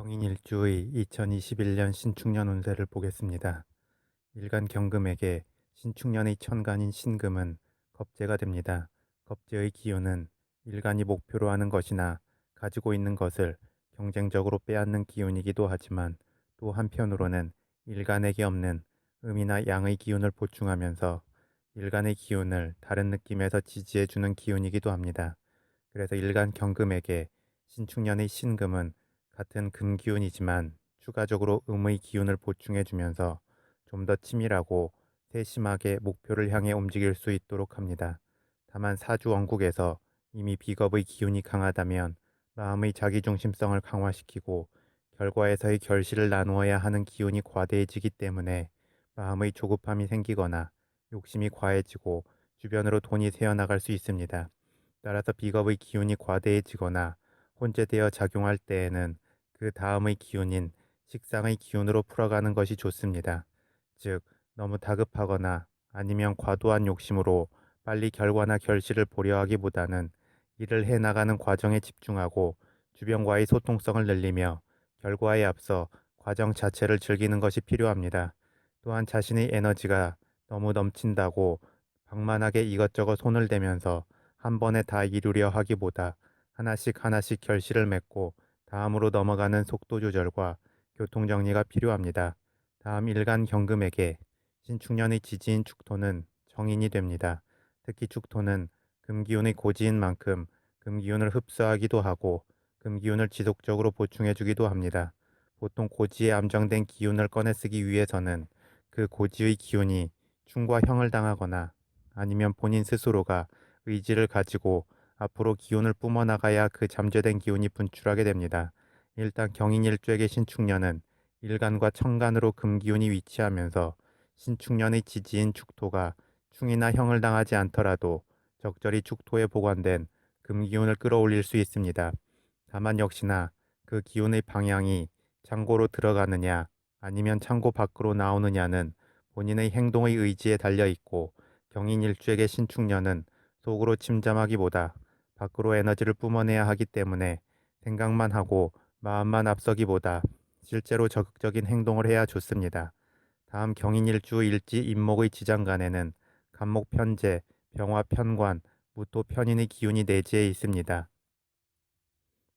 경인일주의 2021년 신축년 운세를 보겠습니다. 일간 경금에게 신축년의 천간인 신금은 겁재가 됩니다. 겁재의 기운은 일간이 목표로 하는 것이나 가지고 있는 것을 경쟁적으로 빼앗는 기운이기도 하지만 또 한편으로는 일간에게 없는 음이나 양의 기운을 보충하면서 일간의 기운을 다른 느낌에서 지지해주는 기운이기도 합니다. 그래서 일간 경금에게 신축년의 신금은 같은 금기운이지만 추가적으로 음의 기운을 보충해 주면서 좀 더 치밀하고 세심하게 목표를 향해 움직일 수 있도록 합니다. 다만 사주 원국에서 이미 비겁의 기운이 강하다면 마음의 자기중심성을 강화시키고 결과에서의 결실을 나누어야 하는 기운이 과대해지기 때문에 마음의 조급함이 생기거나 욕심이 과해지고 주변으로 돈이 새어나갈 수 있습니다. 따라서 비겁의 기운이 과대해지거나 혼재되어 작용할 때에는 그 다음의 기운인 식상의 기운으로 풀어가는 것이 좋습니다. 즉, 너무 다급하거나 아니면 과도한 욕심으로 빨리 결과나 결실을 보려 하기보다는 일을 해 나가는 과정에 집중하고 주변과의 소통성을 늘리며 결과에 앞서 과정 자체를 즐기는 것이 필요합니다. 또한 자신의 에너지가 너무 넘친다고 방만하게 이것저것 손을 대면서 한 번에 다 이루려 하기보다 하나씩 하나씩 결실을 맺고 다음으로 넘어가는 속도 조절과 교통 정리가 필요합니다. 다음 일간 경금에게 신축년의 지지인 축토는 정인이 됩니다. 특히 축토는 금기운의 고지인 만큼 금기운을 흡수하기도 하고 금기운을 지속적으로 보충해 주기도 합니다. 보통 고지에 암정된 기운을 꺼내 쓰기 위해서는 그 고지의 기운이 충과 형을 당하거나 아니면 본인 스스로가 의지를 가지고 앞으로 기운을 뿜어나가야 그 잠재된 기운이 분출하게 됩니다. 일단 경인일주에게 신축년은 일간과 천간으로 금기운이 위치하면서 신축년의 지지인 축토가 충이나 형을 당하지 않더라도 적절히 축토에 보관된 금기운을 끌어올릴 수 있습니다. 다만 역시나 그 기운의 방향이 창고로 들어가느냐 아니면 창고 밖으로 나오느냐는 본인의 행동의 의지에 달려 있고 경인일주에게 신축년은 속으로 침잠하기보다 밖으로 에너지를 뿜어내야 하기 때문에 생각만 하고 마음만 앞서기보다 실제로 적극적인 행동을 해야 좋습니다. 다음 경인일주 일지 임목의 지장간에는 간목 편제, 병화 편관, 무토 편인의 기운이 내지에 있습니다.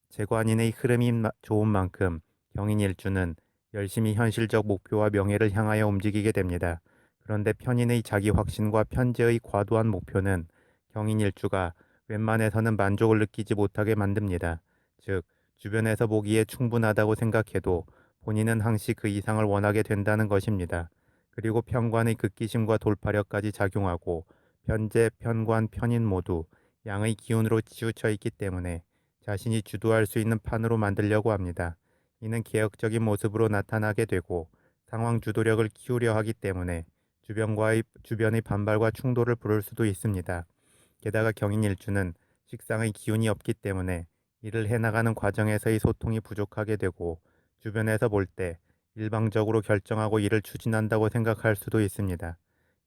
재관인의 흐름이 좋은 만큼 경인일주는 열심히 현실적 목표와 명예를 향하여 움직이게 됩니다. 그런데 편인의 자기 확신과 편제의 과도한 목표는 경인일주가 웬만해서는 만족을 느끼지 못하게 만듭니다. 즉, 주변에서 보기에 충분하다고 생각해도 본인은 항시 그 이상을 원하게 된다는 것입니다. 그리고 편관의 극기심과 돌파력까지 작용하고 편제, 편관, 편인 모두 양의 기운으로 치우쳐 있기 때문에 자신이 주도할 수 있는 판으로 만들려고 합니다. 이는 개혁적인 모습으로 나타나게 되고 상황 주도력을 키우려 하기 때문에 주변과의 주변의 반발과 충돌을 부를 수도 있습니다. 게다가 경인 일주는 식상의 기운이 없기 때문에 일을 해나가는 과정에서의 소통이 부족하게 되고 주변에서 볼 때 일방적으로 결정하고 일을 추진한다고 생각할 수도 있습니다.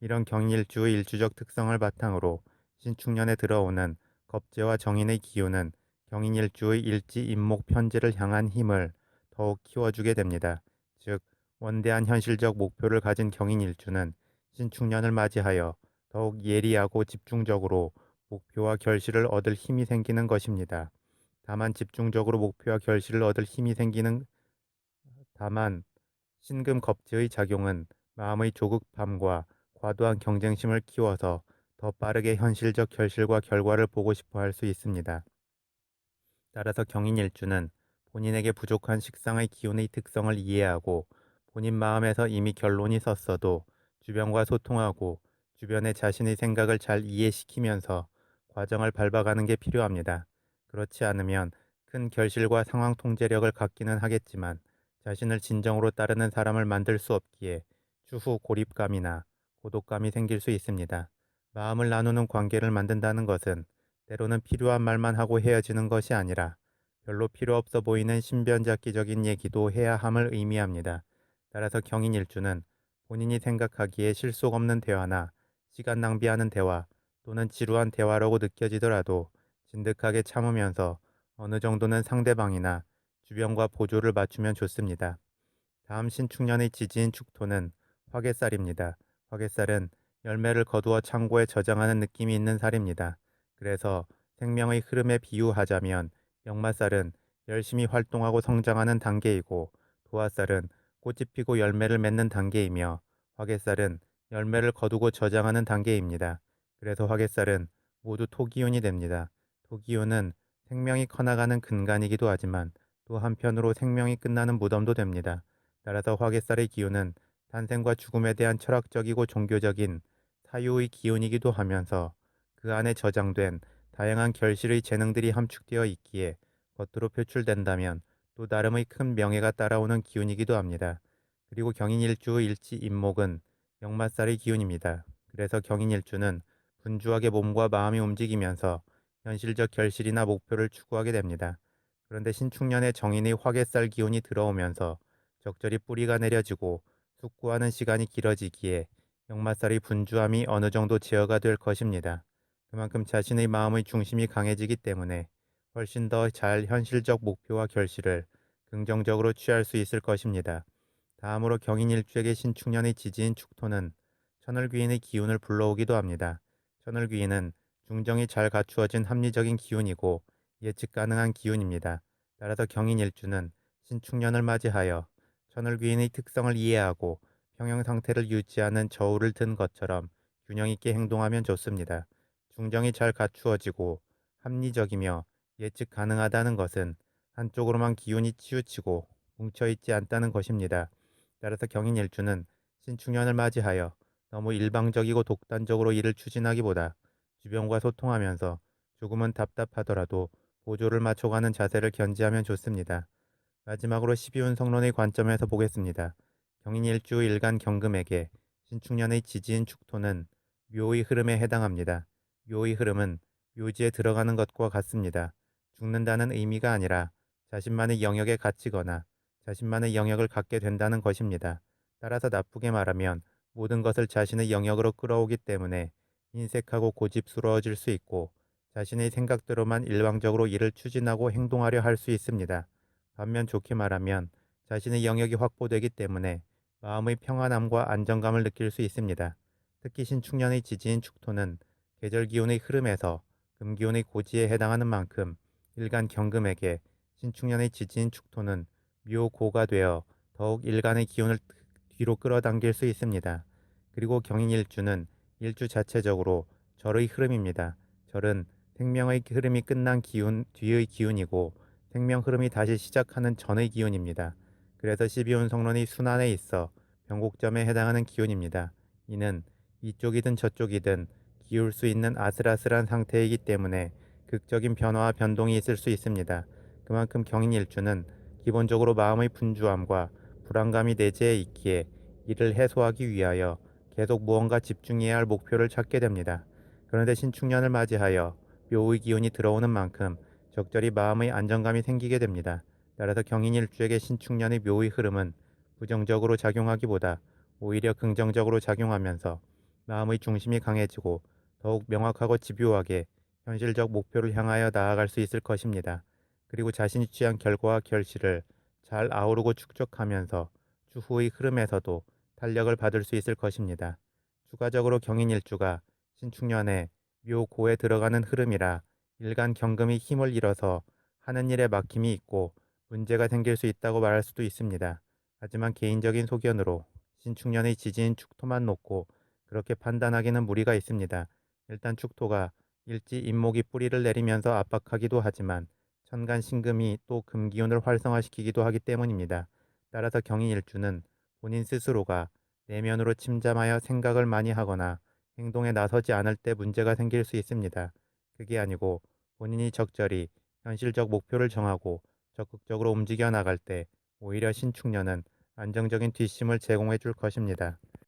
이런 경일주의 일주적 특성을 바탕으로 신축년에 들어오는 겁재와 정인의 기운은 경인일주의 일지 임목 편제를 향한 힘을 더욱 키워주게 됩니다. 즉 원대한 현실적 목표를 가진 경인일주는 신축년을 맞이하여 더욱 예리하고 집중적으로 목표와 결실을 얻을 힘이 생기는 것입니다. 다만 집중적으로 목표와 결실을 얻을 힘이 생기는 다만 신금 겁재의 작용은 마음의 조급함과 과도한 경쟁심을 키워서 더 빠르게 현실적 결실과 결과를 보고 싶어 할 수 있습니다. 따라서 경인일주는 본인에게 부족한 식상의 기운의 특성을 이해하고 본인 마음에서 이미 결론이 섰어도 주변과 소통하고 주변의 자신의 생각을 잘 이해시키면서 과정을 밟아가는 게 필요합니다. 그렇지 않으면 큰 결실과 상황 통제력을 갖기는 하겠지만 자신을 진정으로 따르는 사람을 만들 수 없기에 추후 고립감이나 고독감이 생길 수 있습니다. 마음을 나누는 관계를 만든다는 것은 때로는 필요한 말만 하고 헤어지는 것이 아니라 별로 필요 없어 보이는 신변잡기적인 얘기도 해야 함을 의미합니다. 따라서 경인 일주는 본인이 생각하기에 실속 없는 대화나 시간 낭비하는 대화, 또는 지루한 대화라고 느껴지더라도 진득하게 참으면서 어느 정도는 상대방이나 주변과 보조를 맞추면 좋습니다. 다음 신축년의 지지인 축토는 화개살입니다. 화개살은 열매를 거두어 창고에 저장하는 느낌이 있는 살입니다. 그래서 생명의 흐름에 비유하자면 역마살은 열심히 활동하고 성장하는 단계이고 도화살은 꽃이 피고 열매를 맺는 단계이며 화개살은 열매를 거두고 저장하는 단계입니다. 그래서 화개살은 모두 토기운이 됩니다. 토기운은 생명이 커나가는 근간이기도 하지만 또 한편으로 생명이 끝나는 무덤도 됩니다. 따라서 화개살의 기운은 탄생과 죽음에 대한 철학적이고 종교적인 사유의 기운이기도 하면서 그 안에 저장된 다양한 결실의 재능들이 함축되어 있기에 겉으로 표출된다면 또 나름의 큰 명예가 따라오는 기운이기도 합니다. 그리고 경인일주 일지 임목은 역마살의 기운입니다. 그래서 경인일주는 분주하게 몸과 마음이 움직이면서 현실적 결실이나 목표를 추구하게 됩니다. 그런데 신축년에 정인의 화개살 기운이 들어오면서 적절히 뿌리가 내려지고 숙고하는 시간이 길어지기에 역마살의 분주함이 어느 정도 제어가 될 것입니다. 그만큼 자신의 마음의 중심이 강해지기 때문에 훨씬 더 잘 현실적 목표와 결실을 긍정적으로 취할 수 있을 것입니다. 다음으로 경인일주에게 신축년의 지지인 축토는 천을귀인의 기운을 불러오기도 합니다. 천을귀인은 중정이 잘 갖추어진 합리적인 기운이고 예측 가능한 기운입니다. 따라서 경인일주는 신축년을 맞이하여 천을귀인의 특성을 이해하고 평형 상태를 유지하는 저울을 든 것처럼 균형 있게 행동하면 좋습니다. 중정이 잘 갖추어지고 합리적이며 예측 가능하다는 것은 한쪽으로만 기운이 치우치고 뭉쳐있지 않다는 것입니다. 따라서 경인일주는 신축년을 맞이하여 너무 일방적이고 독단적으로 일을 추진하기보다 주변과 소통하면서 조금은 답답하더라도 보조를 맞춰가는 자세를 견지하면 좋습니다. 마지막으로 12운 성론의 관점에서 보겠습니다. 경인 일주 일간 경금에게 신축년의 지지인 축토는 묘의 흐름에 해당합니다. 묘의 흐름은 묘지에 들어가는 것과 같습니다. 죽는다는 의미가 아니라 자신만의 영역에 갇히거나 자신만의 영역을 갖게 된다는 것입니다. 따라서 나쁘게 말하면 모든 것을 자신의 영역으로 끌어오기 때문에 인색하고 고집스러워질 수 있고 자신의 생각대로만 일방적으로 일을 추진하고 행동하려 할 수 있습니다. 반면 좋게 말하면 자신의 영역이 확보되기 때문에 마음의 평안함과 안정감을 느낄 수 있습니다. 특히 신축년의 지지인 축토는 계절 기운의 흐름에서 금기운의 고지에 해당하는 만큼 일간 경금에게 신축년의 지지인 축토는 묘고가 되어 더욱 일간의 기운을 뒤로 끌어당길 수 있습니다. 그리고 경인일주는 일주 자체적으로 절의 흐름입니다. 절은 생명의 흐름이 끝난 기운 뒤의 기운이고 생명 흐름이 다시 시작하는 전의 기운입니다. 그래서 12운 성론이 순환에 있어 변곡점에 해당하는 기운입니다. 이는 이쪽이든 저쪽이든 기울 수 있는 아슬아슬한 상태이기 때문에 극적인 변화와 변동이 있을 수 있습니다. 그만큼 경인일주는 기본적으로 마음의 분주함과 불안감이 내재해 있기에 이를 해소하기 위하여 계속 무언가 집중해야 할 목표를 찾게 됩니다. 그런데 신축년을 맞이하여 묘의 기운이 들어오는 만큼 적절히 마음의 안정감이 생기게 됩니다. 따라서 경인일주에게 신축년의 묘의 흐름은 부정적으로 작용하기보다 오히려 긍정적으로 작용하면서 마음의 중심이 강해지고 더욱 명확하고 집요하게 현실적 목표를 향하여 나아갈 수 있을 것입니다. 그리고 자신이 취한 결과와 결실을 잘 아우르고 축적하면서 추후의 흐름에서도 탄력을 받을 수 있을 것입니다. 추가적으로 경인일주가 신축년에 묘고에 들어가는 흐름이라 일간 경금이 힘을 잃어서 하는 일에 막힘이 있고 문제가 생길 수 있다고 말할 수도 있습니다. 하지만 개인적인 소견으로 신축년의 지지인 축토만 놓고 그렇게 판단하기는 무리가 있습니다. 일단 축토가 일지 임목이 뿌리를 내리면서 압박하기도 하지만 천간 신금이 또 금기운을 활성화시키기도 하기 때문입니다. 따라서 경인일주는 본인 스스로가 내면으로 침잠하여 생각을 많이 하거나 행동에 나서지 않을 때 문제가 생길 수 있습니다. 그게 아니고 본인이 적절히 현실적 목표를 정하고 적극적으로 움직여 나갈 때 오히려 신축년은 안정적인 뒷심을 제공해 줄 것입니다.